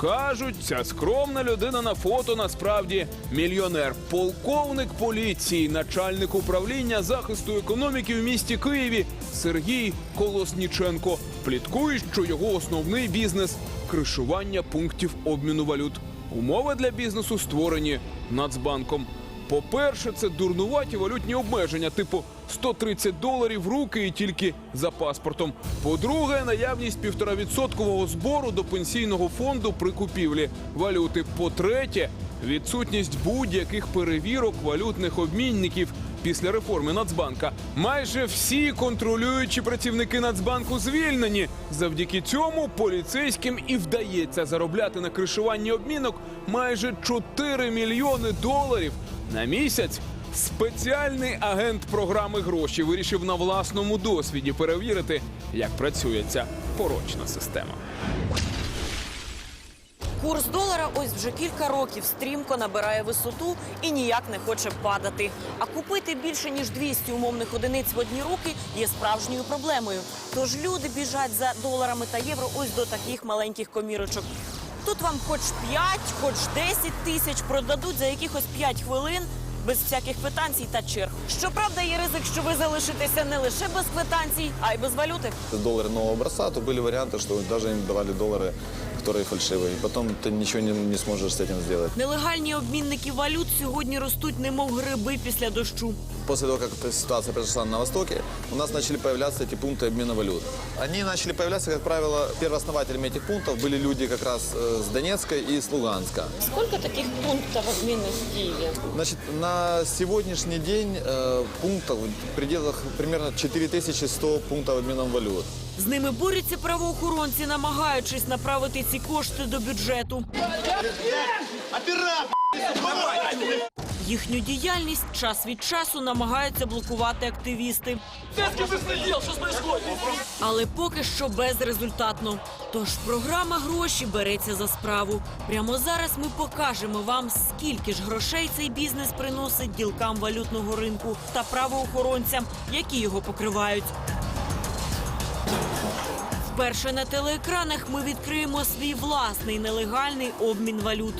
Кажуть, ця скромна людина на фото насправді мільйонер, полковник поліції, начальник управління захисту економіки в місті Києві Сергій Колосніченко. Пліткує, що його основний бізнес кришування пунктів обміну валют. Умови для бізнесу створені Нацбанком. По-перше, це дурнуваті валютні обмеження, типу 130 доларів руки і тільки за паспортом. По-друге, наявність півторавідсоткового збору до пенсійного фонду при купівлі валюти. По-третє, відсутність будь-яких перевірок валютних обмінників. Після реформи Нацбанка майже всі контролюючі працівники Нацбанку звільнені. Завдяки цьому поліцейським і вдається заробляти на кришуванні обмінок майже 4 мільйони доларів на місяць. Спеціальний агент програми гроші вирішив на власному досвіді перевірити, як працює ця порочна система. Курс долара ось вже кілька років стрімко набирає висоту і ніяк не хоче падати. А купити більше ніж 200 умовних одиниць в одні руки є справжньою проблемою. Тож люди біжать за доларами та євро ось до таких маленьких комірочок. Тут вам хоч 5, хоч 10 тисяч продадуть за якихось 5 хвилин. Без всяких квитанцій та черг. Щоправда, є ризик, що ви залишитеся не лише без квитанцій, а й без валюти. доллары нового образца, то были варианты, что даже им давали доллары, которые фальшивые. И потом ты ничего не, не сможешь с этим сделать. Нелегальні обмінники валют сьогодні ростуть, немов гриби після дощу. После того, как эта ситуация произошла на Востоке, у нас начали появляться эти пункты обмена валют. Они начали появляться, как правило, первооснователями этих пунктов были люди как раз э, с Донецка и с Луганска. Сколько таких пунктов обмена в Киеве? Значит, на сегодняшний день э, пунктов в пределах примерно 4100 пунктов обмена валют. З ними борються правоохоронці, намагаючись направити ці кошти до бюджету. Їхню діяльність час від часу намагаються блокувати активісти. Але поки що безрезультатно. Тож програма гроші береться за справу. Прямо зараз ми покажемо вам, скільки ж грошей цей бізнес приносить ділкам валютного ринку та правоохоронцям, які його покривають. Вперше на телеекранах ми відкриємо свій власний нелегальний обмін валют.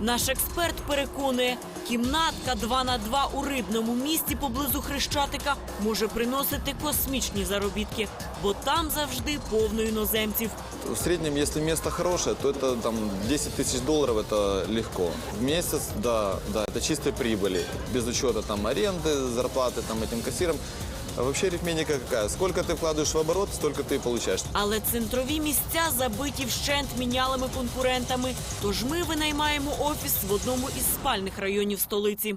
Наш експерт переконує, кімнатка 2 на 2 у рибному місті поблизу Хрещатика може приносити космічні заробітки, бо там завжди повно іноземців. В среднем, если место хорошее, то это там 10 тысяч долларов, это легко. В месяц, да, да, это чистой прибыли, без учета там аренды, зарплаты там этим кассирам. А вообще арифметика какая? Сколько ты вкладываешь в оборот, столько ты и получаешь. Але центрові місця забиті вщент мінялими конкурентами. Тож ми винаймаємо офіс в одному із спальних районів столиці.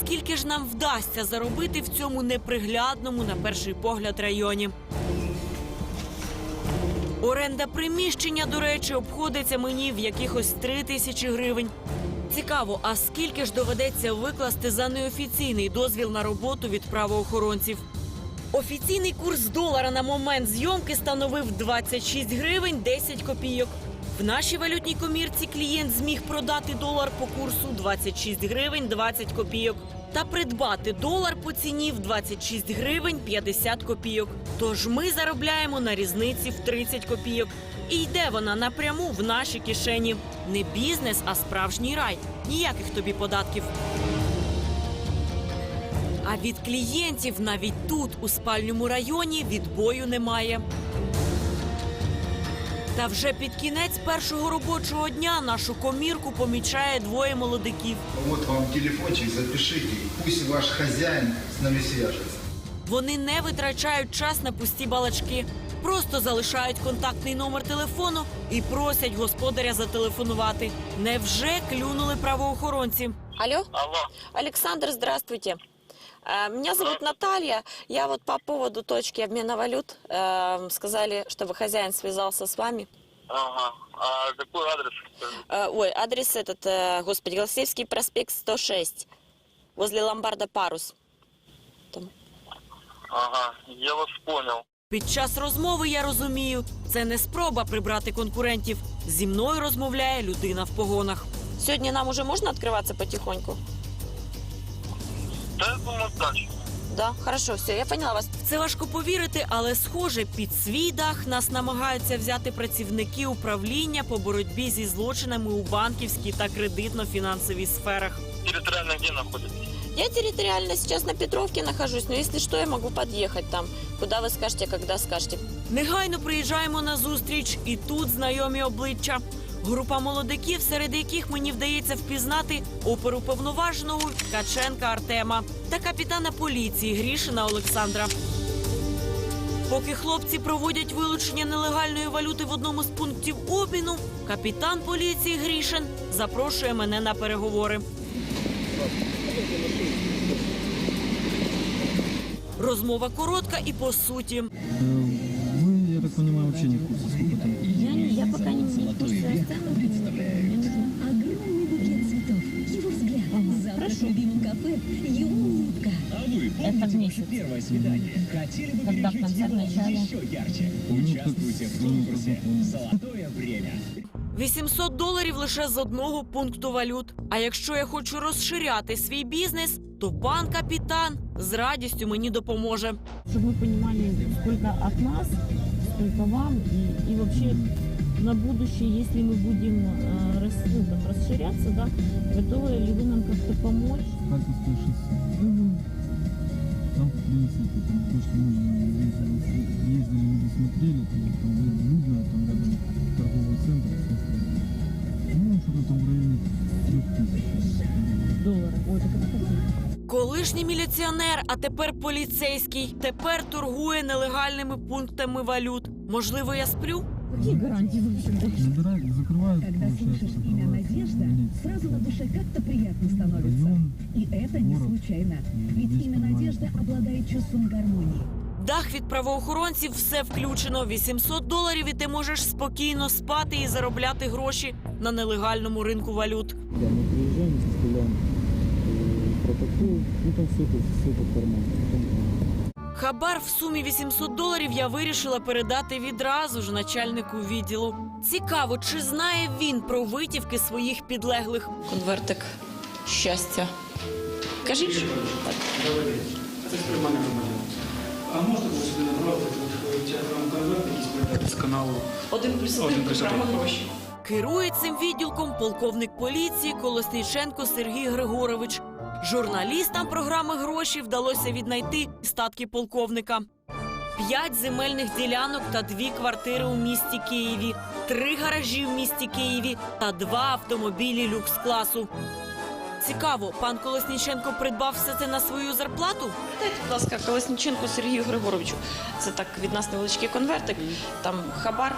Скільки ж нам вдасться заробити в цьому неприглядному на перший погляд районі? Оренда приміщення, до речі, обходиться мені в якихось три тисячі гривень. Цікаво, а скільки ж доведеться викласти за неофіційний дозвіл на роботу від правоохоронців? Офіційний курс долара на момент зйомки становив 26 гривень 10 копійок. В нашій валютній комірці клієнт зміг продати долар по курсу 26 гривень 20 копійок та придбати долар по ціні в 26 гривень 50 копійок. Тож ми заробляємо на різниці в 30 копійок. І йде вона напряму в наші кишені. Не бізнес, а справжній рай. Ніяких тобі податків. А від клієнтів навіть тут, у спальному районі, відбою немає. Та вже під кінець першого робочого дня нашу комірку помічає двоє молодиків. Вот вам телефончик, запишите. Пусть ваш хозяин с нами свяжется. Вони не витрачають час на пусті балачки, просто залишають контактний номер телефону і просять господаря зателефонувати. Невже клюнули правоохоронці? Алло? Алло, Александр, здравствуйте. Э, Меня зовут Наталья. Я вот по поводу точки обмена валют э, сказали, чтобы хозяин связался с вами. ага. А какой адрес? Э, Ой, адрес этот, э, господи, Голосеевский проспект 106, возле ломбарда «Парус». Там. Ага, я вас понял. Під час розмови я розумію, це не спроба прибрати конкурентів. Зі мною розмовляє людина в погонах. Сегодня нам уже можно открываться потихоньку? Да я думаю, дальше. Да, хорошо, все, я поняла вас. В це важко повірити, але схоже, під свій дах нас намагаються взяти працівники управління по боротьбі зі злочинами у банківській та кредитно-фінансовій сферах. Территориально где находитесь? Я территориально сейчас на Петровке нахожусь, но если что, я могу подъехать там, куда вы скажете, когда скажете. Негайно приїжджаємо на зустріч, і тут знайомі обличчя. Група молодиків, серед яких мені вдається впізнати оперуповноваженого Ткаченка Артема та капітана поліції Грішина Олександра. Поки хлопці проводять вилучення нелегальної валюти в одному з пунктів обміну, капітан поліції Грішин запрошує мене на переговори. Розмова коротка і по суті. Вы, я так понимаю, вообще не в курсе, сколько там? Я, не- я пока не в курсе. Мне нужно Огромный букет цветов, его взгляд, завтрак в любимом кафе, его улыбка. это в месяц. Когда в конце, в начале. Ну, как, ну, как это, 800 доларів лише з одного пункту валют. А якщо я хочу розширяти свій бізнес, то пан капітан з радістю мені допоможе. Чтобы мы понимали, сколько от нас, сколько вам. И, и вообще на будущее, если мы будем э, рас- ну, там, расширяться, да, готовы ли вы нам как-то помочь? Харьковское шоссе. Мгм. Там, в принципе, там то, что мы ездили, ездили мы досмотрели, там, там людно, там рядом торговый центр, все остальное. Ну, что-то там в районе трех тысяч. Долларов. Ой, так это копейки. Колишній міліціонер, а тепер поліцейський, тепер торгує нелегальними пунктами валют. Можливо, я сплю? Какие гарантии вы вообще даете? Забирают, закрывают, Когда получается, слышишь имя закрывают Надежда, милицию. сразу на душе как-то приятно становится. Район, И это не город. случайно, ведь Здесь имя понимаю. Надежда обладает чувством гармонии. Дах від правоохоронців все включено. 800 доларів, і ти можеш спокійно спати і заробляти гроші на нелегальному ринку валют. Да, мы приезжаем, составляем э, протокол, ну там все это, все это формально. Потом, Хабар в сумі 800 доларів я вирішила передати відразу ж начальнику відділу. Цікаво, чи знає він про витівки своїх підлеглих. Конвертик щастя. Кажіть, Це сприймання громадян. А можна було собі направити конверт, якийсь передати з каналу один плюс один один. гроші. Керує цим відділком полковник поліції Колосніченко Сергій Григорович. Журналістам програми гроші вдалося віднайти статки полковника. П'ять земельних ділянок та дві квартири у місті Києві, три гаражі в місті Києві та два автомобілі люкс-класу. Цікаво, пан Колосніченко придбав все це на свою зарплату? Дайте, будь ласка, Колесніченку Сергію Григоровичу. Це так від нас невеличкий конвертик. Там хабар.